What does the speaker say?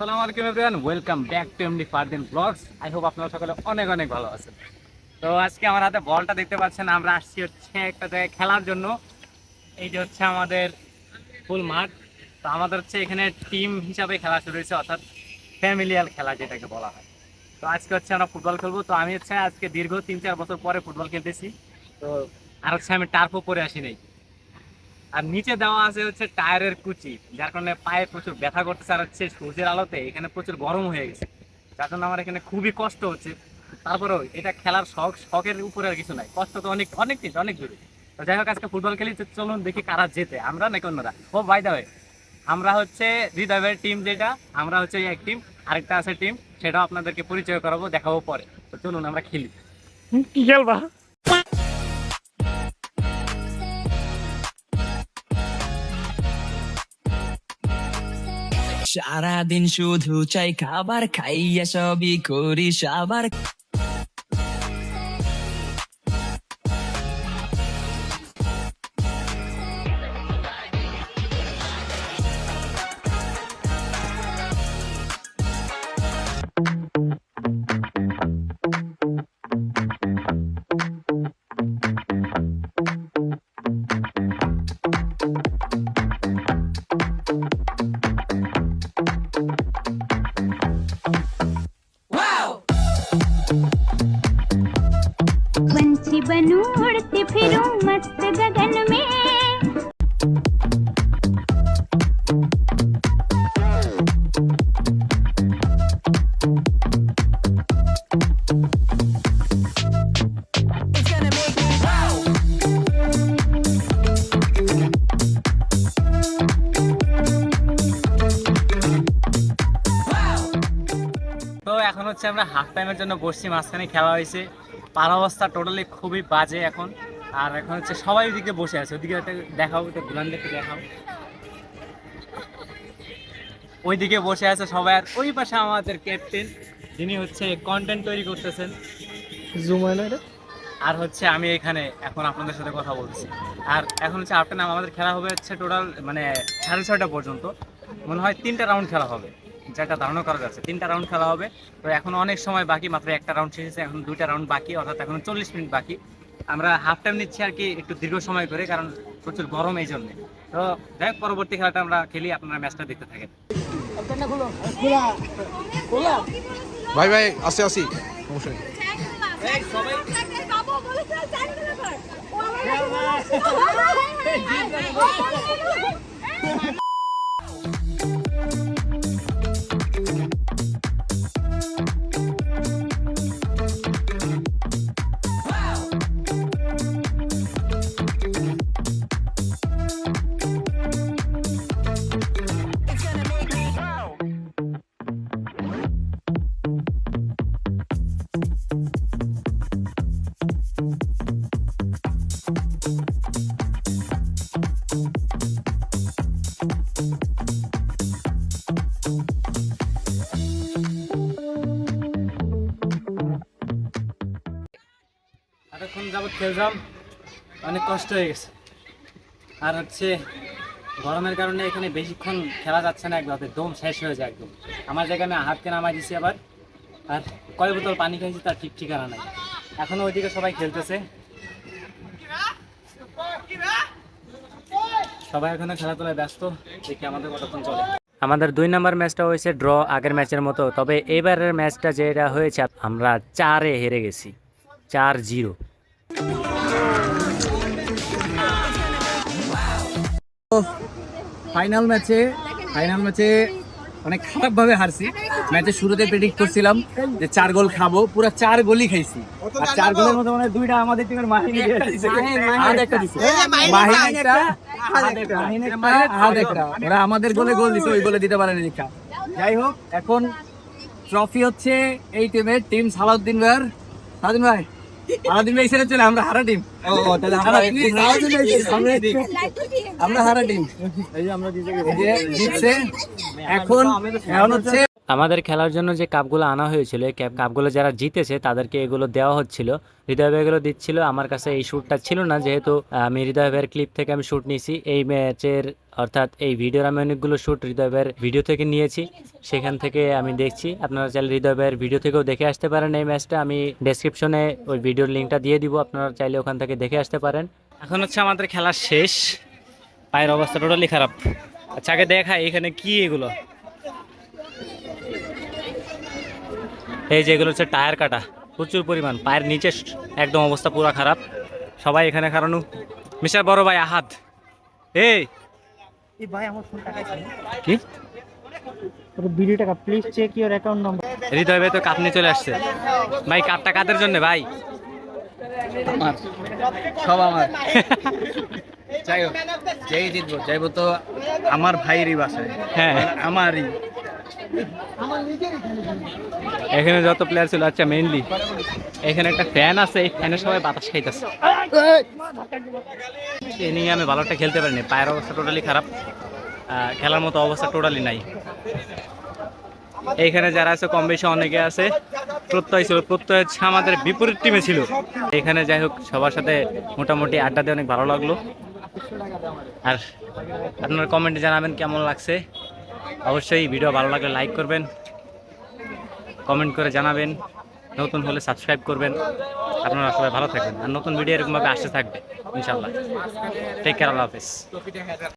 আসসালামু আলাইকুম everyone welcome back to MD Fardin blogs I hope আপনারা সকলে অনেক অনেক ভালো আছেন। তো আজকে আমার হাতে বলটা দেখতে পাচ্ছেন, আমরা আসছি হচ্ছে একটা জায়গায় খেলার জন্য। এই যে হচ্ছে আমাদের ফুল মাঠ। তো আমাদের হচ্ছে এখানে টিম হিসাবে খেলা শুরু হয়েছে, অর্থাৎ ফ্যামিলিয়াল খেলা যেটাকে বলা হয়। তো আজকে হচ্ছে আমরা ফুটবল খেলব। তো আমি হচ্ছে আজকে দীর্ঘ তিন চার বছর পরে ফুটবল খেলতেছি। তো আর হচ্ছে আমি টার্ফও পরে আসি নাই। আর নিচে দেওয়া আছে হচ্ছে টায়ারের কুচি, যার কারণে পায়ে প্রচুর ব্যথা করতেছে আর হচ্ছে সূর্যের আলোতে এখানে প্রচুর গরম হয়ে গেছে। যার জন্য আমার এখানে খুবই কষ্ট হচ্ছে। তারপরেও এটা খেলার শখ, শখের উপরে আর কিছু নাই। কষ্ট তো অনেক অনেক কিছু অনেক দূরে। তো যাই হোক, আজকে ফুটবল খেলি চলুন দেখি কারা জেতে। আমরা নাকি অন্যরা? ও বাই দা আমরা হচ্ছে হৃদয়ের টিম যেটা, আমরা হচ্ছে এক টিম আরেকটা আছে টিম সেটাও আপনাদেরকে পরিচয় করাবো, দেখাবো পরে। তো চলুন আমরা খেলি। কি খেলবা? সারাদিন শুধু চাই খাবার খাইয়া সবই করি সাবার। बनूं उड़ती फिरूं मस्त गगन में তো এখন হচ্ছে আমরা হাফ টাইমের জন্য বসছি মাঝখানে খেলা হয়েছে পার অবস্থা টোটালি খুবই বাজে এখন। আর এখন হচ্ছে সবাই ওইদিকে বসে আছে। ওইদিকে একটা দেখাও একটা গুলান দেখে দেখাও। ওইদিকে বসে আছে সবাই। আর ওই পাশে আমাদের ক্যাপ্টেন যিনি হচ্ছে কন্টেন্ট তৈরি করতেছেন। জুম না এটা? আর হচ্ছে আমি এখানে এখন আপনাদের সাথে কথা বলছি। আর এখন হচ্ছে আফটার নাম আমাদের খেলা হবে হচ্ছে টোটাল মানে সাড়ে ছয়টা পর্যন্ত। মনে হয় তিনটা রাউন্ড খেলা হবে। যেটা ধারণা করা যাচ্ছে তিনটা রাউন্ড খেলা হবে তো এখন অনেক সময় বাকি মাত্র একটা রাউন্ড শেষ হয়েছে এখন দুইটা রাউন্ড বাকি অর্থাৎ এখন চল্লিশ মিনিট বাকি আমরা হাফ টাইম নিচ্ছি আর কি একটু দীর্ঘ সময় করে কারণ প্রচুর গরম এই জন্যে তো যাই পরবর্তী খেলাটা আমরা খেলি আপনারা ম্যাচটা দেখতে থাকেন ভাই ভাই আসি আসি সমস্যা নেই এতক্ষণ যাবত খেলতাম, অনেক কষ্ট হয়ে গেছে। আর হচ্ছে, গরমের কারণে এখানে বেশিক্ষণ খেলা যাচ্ছে না একভাবে দম শেষ হয়ে যায় একদম। আমার জায়গায় আমি হাতকে নামাই দিছি আবার, আর কয় বোতল পানি খাইছি তার ঠিক ঠিকানা নাই। এখনও ওইদিকে সবাই খেলতেছে। সবাই এখনও খেলাধুলায় ব্যস্ত, দেখি আমাদের কতক্ষণ চলে। আমাদের দুই নম্বর ম্যাচটা হয়েছে ড্র আগের ম্যাচের মতো, তবে এবারের ম্যাচটা যেটা হয়েছে, আমরা চারে হেরে গেছি। চার জিরো। ফাইনাল ম্যাচে ফাইনাল ম্যাচে অনেক খারাপ ভাবে হারছি। ম্যাচের শুরুতে প্রেডিক্ট করছিলাম যে চার গোল খাব পুরো চার গোলই খাইছি। আর চার গোলের মধ্যে মানে দুইটা আমাদের টিমের মাহিনী। ওরা আমাদের গোলে গোল দিছে ওই গোলে দিতে পারেনি দীক্ষা যাই হোক এখন ট্রফি হচ্ছে এই টিমের টিম সালাউদ্দিন ভাইয়ের। সালাউদ্দিন ভাই ভাই ছেড়ে চলে আমরা হারা টিম তাহলে আমরা আমরা হারা টিম এই যে জিতছে এখন এখন হচ্ছে আমাদের খেলার জন্য যে কাপগুলো আনা হয়েছিল, এই কাপগুলো যারা জিতেছে তাদেরকে এগুলো দেওয়া হচ্ছিল। হৃদয় ভাই এগুলো দিচ্ছিল। আমার কাছে এই শ্যুটটা ছিল না, যেহেতু আমি হৃদয় ভাইয়ের ক্লিপ থেকে আমি শ্যুট নিয়েছি। এই ম্যাচের অর্থাৎ এই ভিডিওর আমি অনেকগুলো শ্যুট হৃদয় ভাইয়ের ভিডিও থেকে নিয়েছি। সেখান থেকে আমি দেখছি। আপনারা চাইলে হৃদয় ভাইয়ের ভিডিও থেকেও দেখে আসতে পারেন এই ম্যাচটা আমি ডেসক্রিপশনে ওই ভিডিওর লিঙ্কটা দিয়ে দিব। আপনারা চাইলে ওখান থেকে দেখে আসতে পারেন। এখন হচ্ছে আমাদের খেলা শেষ। পায়ের অবস্থা টোটালি খারাপ। আচ্ছা আগে দেখা এখানে কি এগুলো। এই যে এগুলো হচ্ছে টায়ার কাটা প্রচুর পরিমাণ পায়ের নিচে একদম অবস্থা পুরো খারাপ। সবাই এখানে কারণ মিস্টার বড় ভাই আহাত এই! কি? বিডি টাকা please check your account number Hridoy ভাই তো কাপ নিয়ে চলে আসছে। ভাই কাপটা কাদের জন্য ভাই? আমার। সব আমার। যাই হোক যেই জিতবো যাইবো তো আমার ভাইয়েরই বাসায়। হ্যাঁ। আমারই। এখানে যত প্লেয়ার ছিল আচ্ছা মেইনলি এখানে একটা ফ্যান আছে, এই ফ্যানে সবাই বাতাস খাইতেছে। ইনিংয়ে আমি ভালো একটা খেলতে পারিনি, পায়ের অবস্থা টোটালি খারাপ খেলার মতো অবস্থা টোটালি নাই। এইখানে যারা আছে, কম বেশি অনেকে আছে, প্রত্যয় ছিল, প্রত্যয় হচ্ছে আমাদের বিপরীত টিমে ছিল। এখানে যাই হোক, সবার সাথে মোটামুটি আড্ডা দিয়ে অনেক ভালো লাগল। আর আপনার কমেন্টে জানাবেন কেমন লাগছে? অবশ্যই ভিডিও ভালো লাগলে লাইক করবেন কমেন্ট করে জানাবেন, নতুন হলে সাবস্ক্রাইব করবেন। আপনারা সবাই ভালো থাকবেন। আর নতুন ভিডিও এরকমভাবে আসতে থাকবে ইনশাল্লাহ টেক কেয়ার আল্লাহ হাফিজ।